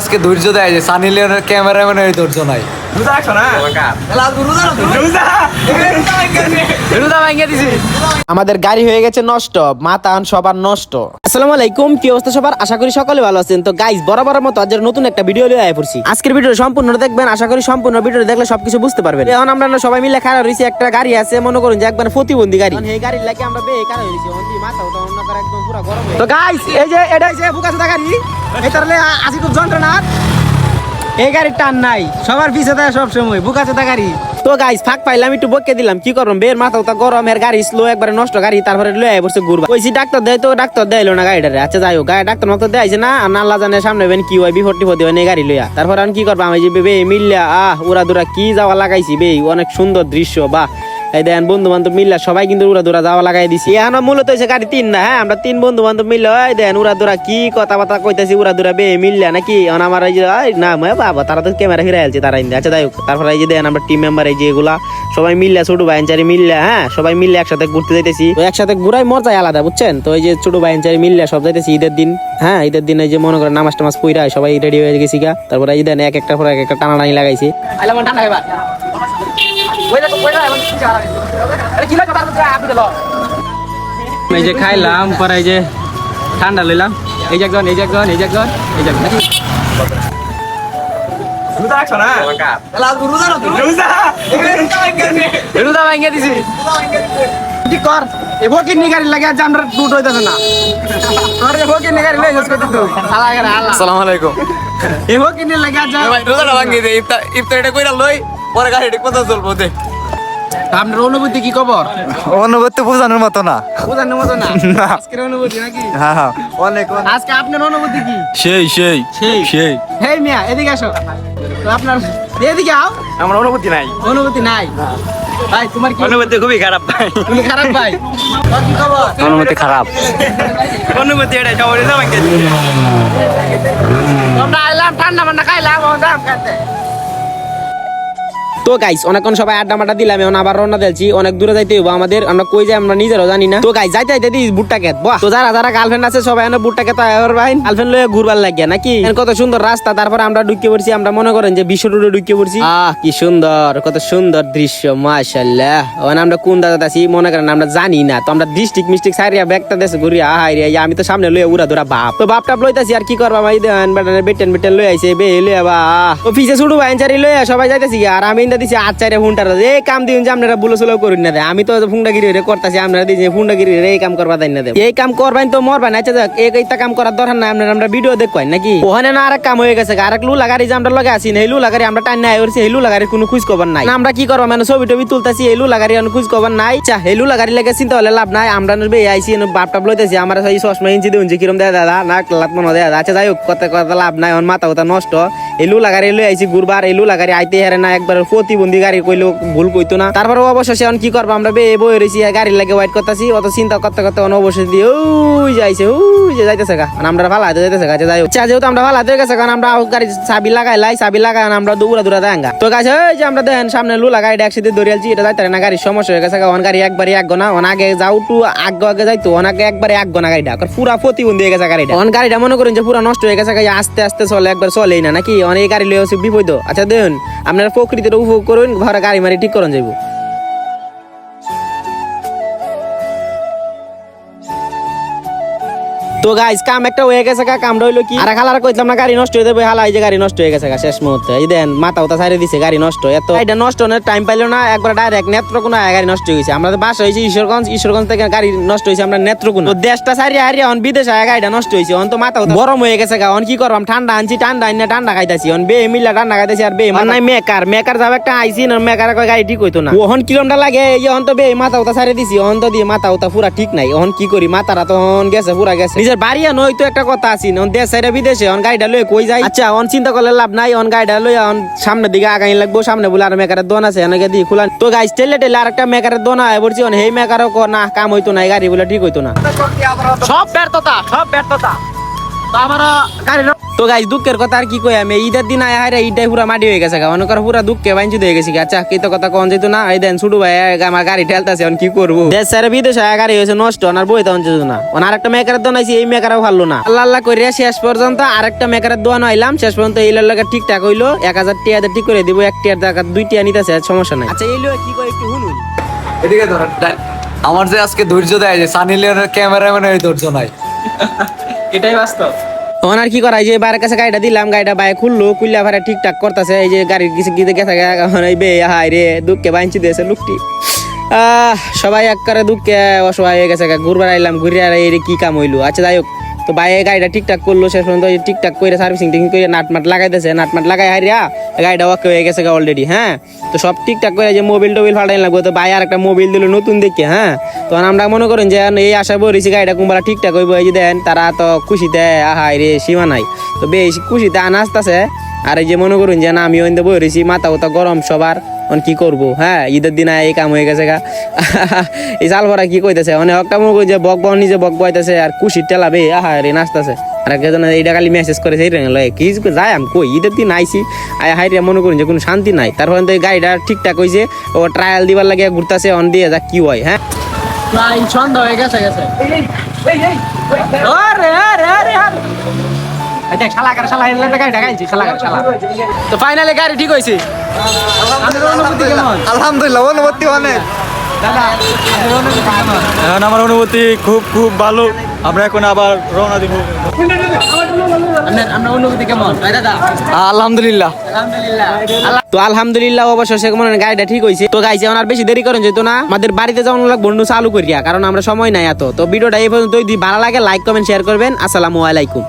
আজকে ধৈর্য দেয় যে সানি লিওনের ক্যামেরাম্যানের ধৈর্য নাই। আমাদের গাড়ি হয়ে গেছে নষ্ট মাথা আন সবার নষ্ট আসসালামু আলাইকুম কি অবস্থা সবার আশা করি সকলে ভালো আছেন তো গাইস বরাবর মতো আজ নতুন একটা ভিডিও লিয়ে আয় পড়ছি আজকের ভিডিও সম্পূর্ণ দেখবেন আশা করি সম্পূর্ণ ভিডিও দেখলে সবকিছু বুঝতে পারবেন এখন আমরা সবাই মিলে খারাপ রয়েছি একটা গাড়ি আছে মনে করুন যে একবার প্রতিবন্ধী গাড়ি এই গাড়ির লাগে আমরা বে খারাপ হয়েছি মাথা ওটা অন্য একদম পুরো গরম তো গাইস এই যে এটা হচ্ছে বুকাসা গাড়ি এটারলে আজি খুব যন্ত্রণা এই গাড়ির টান নাই, সবার পিছে দেয় সব সময় বুকা চোদা গাড়ি। তো গাইস ফাঁক পাইলাম, একটু বকে দিলাম, কি করব বের মাথা তো গরম এর গাড়ি স্লো একবারে নষ্ট গাড়ি, তারপরে লয়ে বসে ঘুরবা। কইছি, ডাক্তার দেয় তো, ডাক্তার দেয়লো না গাড়িটারে। আচ্ছা যাই হোক গাড়ি ডাক্তার মতো দেয়ছে না, আর আল্লাহ জানে সামনে বেন কি হয়, বিপদ টিপদ এই গাড়ি লইয়া। তারপর আমি কি করব? আমি যে, বে মিল্লা, আহ উড়া দুরা কি যাওয়া লাগাইছি বে অনেক সুন্দর দৃশ্য, বাহ। এই দেন বন্ধু বান্ধব মিল্লা, সবাই কিন্তু উড়া দুরা যাওয়া লাগাই দিছি। এখন মূলত হয়েছে গাড়ি তিন না হ্যাঁ? আমরা তিন বন্ধু বান্ধব মিললে, এই দেন উড়া দুরা কি কথা বার্তা কইতাছি উড়া দুরা বে মিললা নাকি? এখন আমার এই যে না বাবা, তারা তো ক্যামেরা ফিরে আলছে তারা ইন্দে। আচ্ছা যাই তারপরে এই যে দেন, আমরা টিম মেম্বার এই যে এগুলা, সবাই মিললা, ছোট ভাইনচারি মিললা হ্যাঁ? সবাই মিললে একসাথে ঘুরতে যাইতেছি। একসাথে ঘুরাই মজাই আলাদা, বুঝছেন? তো এই যে ছোট ভাইনচারি মিললা, সব যাইতেছি ঈদের দিন হ্যাঁ? ঈদের দিন এই যে মনে করেন নামাজ টামাজ পইরা সবাই রেডি হয়ে গেছি গা। তারপরে এই দেন, এক একটা পর এক একটা টানা টানি লাগাইছি এই যে খাইলাম পরে এই যে ঠান্ডা লইলাম। এই যে একজন এই যে একজন এই যে একজন এই যে একজন। কর এ বকির নি? গাড়ি লাগে আজ আমরা টুট হইতাছে না। তোর এ বকির গাড়ি তো। আসসালামু আলাইকুম। লাগে আজ ভাই রোজাটা ভাঙ্গি দে ইফতার ইফতার এটা কইরা লই। পরে গাড়ি ঠিক মতো চলবো দে আপনার অনুভূতি কি খবর? অনুভূতি বোঝানোর মতো না। বোঝানোর মতো না। আজকের অনুভূতি নাকি? হ্যাঁ হ্যাঁ। অনেক আজকে আপনার অনুভূতি কি? সেই সেই সেই। সেই। হেই মিয়া এদিকে আসো। তো আপনার এদিকে আও। আমার অনুভূতি নাই। অনুভূতি নাই? ভাই তোমার কি অনুভূতি খুবই খারাপ ভাই। তুমি খারাপ ভাই? কি খবর? অনুভূতি খারাপ। অনুভূতি এটা সবারই তো ভাঙ্গে আমরা আইলাম ঠান্ডা মান্ডা খাইলাম ও দাম খাইতে তো গাইস অনেকক্ষণ সবাই আড্ডা মাড্ডা দিলাম, এখন আবার রওনা দিয়েছি অনেক দূরে যাইতে হইব, আমাদের আমরা কই যাই আমরা নিজেরও জানি না। তো গাইস যাইতে যাইতে দিস বুটটা তো যারা যারা গার্লফ্রেন্ড আছে, সবাই এনে বুটটা আয় ভাই গার্লফ্রেন্ড লয়ে ঘুরবার লাগিয়া, নাকি? এখন কত সুন্দর রাস্তা, তারপর আমরা ঢুকে পড়ছি, আমরা মনে করেন যে বিশ্ব রোডে ঢুকে পড়ছি। আহ, কি সুন্দর, কত সুন্দর দৃশ্য, মাশাআল্লাহ। ওখানে আমরা কোন দাদা আছি, মনে করেন আমরা জানি না। তো আমরা ডিস্ট্রিক্ট মিস্ট্রিক্ট সারিয়া ব্যাগটা দেশে ঘুরি আহাই রে আমি তো সামনে লইয়া উড়া ধরা বাপ। তো বাপটা লইতাছি, আর কি করবা ভাই? দেন বেটেন বেটেন লই আইছে, বে লইয়া বা। তো পিছে ছুড়ু ভাই লইয়া সবাই যাইতেছি আর আমি ইন্দা দিছি আট চারে এই কাম দিন যে আপনারা বুলো সুলো করুন না দে। আমি তো ফুন্ডাগিরি রে করতাছি, আপনারা দিছি ফুন্ডাগিরি রে এই কাম করবা দেন না এই কাম করবেন তো মরবেন আচ্ছা এই এইটা কাম করার দরকার নাই, আপনারা আমরা ভিডিও দেখবেন নাকি? ওখানে না আরেক কাম হয়ে গেছে আরেক লু লাগারি যে আমরা লগে আছি না, এই লু লাগারি আমরা টাইম নাই করছি এই লু লাগারি কোনো খোঁজ খবর নাই আমরা কি করব মানে ছবি টবি তুলতাছি, এই লু লাগারি আর খোঁজ খবর নাই। চা এই লু লাগারি লাগে চিন্তা হলে লাভ নাই, আমরা বে আইছি এনে বাপ টাপ লইতেছি, আমার সেই চশমা ইঞ্চি দিউন যে কিরম দেয় দাদা না, লাত মনে দেয় আচ্ছা যাই হোক, কথা কথা লাভ নাই মাথা কথা নষ্ট। এই লু লাগারি লই আইছি ঘুরবার এলু লাগারি আইতে হারে না একবার প্রতিবন্ধী গাড়ি কইলো ভুল কইতো না। তারপর অবশেষে এখন কি করব আমরা বে বই রয়েছি গাড়ি লাগে ওয়াইট করতেছি অত চিন্তা করতে করতে অন অবশেষে দিয়ে ওই যাইছে ওই যে যাইতেছে গা। আর আমরা ভালো হাতে যাইতেছে গা যাই আচ্ছা, যেহেতু আমরা ভালো হাতে গেছে কারণ আমরা গাড়ি চাবি লাগাই লাই চাবি লাগাই আমরা দৌড়া দৌড়া দেন গা। তো গাছ ওই যে আমরা দেখেন সামনে লু লাগাই একসাথে দৌড়িয়েছি এটা যাইতে না গাড়ির সমস্যা হয়ে গেছে অন গাড়ি একবারে এক গোনা অন আগে যাও টু আগে আগে যাইতো অন আগে একবারে এক গোনা গাড়িটা পুরা প্রতিবন্ধী হয়ে গেছে গাড়িটা। অন গাড়িটা মনে করেন যে পুরা নষ্ট হয়ে গেছে আস্তে আস্তে চলে একবার চলেই না নাকি? অন এই গাড়ি লয়ে বিপদ। আচ্ছা দেখুন, আপনারা প্রকৃতির উপভোগ করুন, ঘরে গাড়ি মারি ঠিক করুন যাইব। তো গাইস কাম একটা হয়ে গেছে কা কাম রইল কি? আর খালার কইতাম না গাড়ি নষ্ট হয়ে যাবে হালা এই যে গাড়ি নষ্ট হয়ে গেছে গা শেষ মুহূর্তে। এই দেন মাথা উতা সাইরে দিছে গাড়ি নষ্ট এত। এটা নষ্ট হওয়ার টাইম পাইলো না একবার ডাইরেক্ট নেত্রকোনা গাড়ি নষ্ট হয়ে গেছে। আমাদের বাসা হয়েছে ঈশ্বরগঞ্জ ঈশ্বরগঞ্জ থেকে গাড়ি নষ্ট হয়েছে আমরা নেত্রকোনা। তো দেশটা সাইরে হারিয়ে অন বিদেশে আয়া গাড়িটা নষ্ট হয়েছে অন তো মাথা উতা গরম হয়ে গেছে গা অন কি করবাম? ঠান্ডা আনছি ঠান্ডা আইনা ঠান্ডা খাইতাছি অন বে মিল্লা ঠান্ডা খাইতাছি আর বে মানে নাই মেকার। মেকার যাবে একটা আইসি না মেকার কয় গাড়ি ঠিক হইতো না। ওহন কিরমটা লাগে এই অন তো বে মাথা উতা সাইরে দিছি অন তো দিয়ে মাথা উতা পুরা ঠিক নাই অন কি করি? মাথাটা তো অন গেছে পুরা গেছে। নিজের বাড়ি নই তো একটা কথা আছি, অন দেশ সাইডে বিদেশে, অন গাড়িটা লয়ে কই যাই? আচ্ছা অন চিন্তা করলে লাভ নাই, অন গাড়িটা লয়ে অন সামনের দিকে আগাই লাগবো, সামনে বলে আর মেকারের দোন আছে অনেকে দিয়ে খুলান তো গাইস, টেলে টেলে আর একটা মেকারের দোন আয় বলছি, অন হেই মেকারও না, কাম হইতো না গাড়ি বলে ঠিক হইতো না। সব ব্যর্থতা সব ব্যর্থতা। তো আমার গাড়ি তো গাইজ দুঃখের কথা আর কি কই আমি? ঈদের দিন আয় হারে ঈদটাই পুরা মাটি হয়ে গেছে গা। মনে করো পুরা দুঃখে বাইঞ্চু হয়ে গেছি গা। আচ্ছা কি তো কথা কন যেত না এই দেন ছুটু ভাই আমার গাড়ি ঠেলতেছে এখন কি করব? দেশ স্যার বিদেশ আয়া গাড়ি হয়েছে নষ্ট আর বই তখন যেত না। ওন আরেকটা মেকারের দোকান আইছি এই মেকারও ভালো না। আল্লাহ আল্লাহ করিয়া শেষ পর্যন্ত আরেকটা মেকারের দোকান আইলাম শেষ পর্যন্ত এই লাগে ঠিকঠাক হইল। এক হাজার টিয়াদের ঠিক করে দিব এক টিয়ার টাকা দুই টিয়া নিতেছে সমস্যা নাই। আচ্ছা এই লইয়া কি করে একটু শুনুন। এদিকে ধর আমার যে আজকে ধৈর্য দেয় যে সানি লিওনের ক্যামেরাম্যানের ধৈর্য নাই। এটাই বাস্তব। আর কি করা এই যে বাইরের কাছে গাড়িটা দিলাম গাড়িটা বাইরে খুললো খুললে ভাড়া ঠিকঠাক করতেছে এই যে গাড়ির কিছু গিয়ে গেছে বে হাই রে দুঃখে বাইঞ্চি দিয়েছে লোকটি। আহ, সবাই এক করে দুঃখে অসহায় হয়ে গেছে ঘুরবার আইলাম ঘুরে আর এই কি কাম হইল? আচ্ছা যাই হোক তো বাইরে গাড়িটা ঠিকঠাক করল শেষ পর্যন্ত ঠিকঠাক করে সার্ভিসিং টিং করে নাটমাট লাগাইতেছে, নাটমাট লাগাই হারিয়া গাড়িটা ওকে হয়ে গেছে অলরেডি হ্যাঁ? তো সব ঠিকঠাক করে যে মোবিল টোবিল ফাটাই লাগবে, তো ভাই আর একটা মোবিল দিল নতুন দেখে হ্যাঁ? তখন আমরা মনে করেন যে এই আশা বলেছি গাড়িটা কুম্বারা ঠিকঠাক হইব, এই যে দেন, তারা তো খুশিতে আহাই রে, সীমা নাই। তো বেশ খুশিতে আনাস্তাছে আর এই যে মনে করুন যে না আমি ওইন্দে বই রয়েছি মাথা উতা গরম সবার অন কি করব হ্যাঁ ঈদের দিন এই কাম হয়ে গেছে গা এই সাল ভরা কি কইতেছে মনে করি যে বক বক নিজে বক বইতেছে আর খুশি টেলাবে আহা রে নাচতেছে আর একজন এইটা খালি মেসেজ করেছে এই লয় কি যায় আমি কই ঈদের দিন আইছি আয় হাই রে মনে করুন যে কোনো শান্তি নাই তারপর তো এই গাড়িটা ঠিকঠাক হয়েছে ও ট্রায়াল দিবার লাগে ঘুরতেছে অন দিয়ে যা কি হয় হ্যাঁ সন্ধ্যা হয়ে গেছে গেছে দেখ শালা করে শালা এলে গাড়ি ঢাকাইছি শালা করে শালা। তো ফাইনালি গাড়ি ঠিক অনুভূতি আলহামদুলিল্লাহ অনুভূতি অনেক। এখন আমার অনুভূতি খুব খুব ভালো। আমরা এখন আবার রওনা দিব। আলহামদুলিল্লাহ। আলহামদুলিল্লাহ। তো আলহামদুলিল্লাহ অবশ্য সে মনে গাড়িটা ঠিক হয়েছে। তো গাইছে আর বেশি দেরি করেন যেত না আমাদের বাড়িতে যাওয়ার লাগবে বন্ধু চালু করিয়া কারণ আমরা সময় নাই এত। তো ভিডিওটা এই পর্যন্ত যদি ভালো লাগে লাইক কমেন্ট শেয়ার করবেন। আসসালামু আলাইকুম।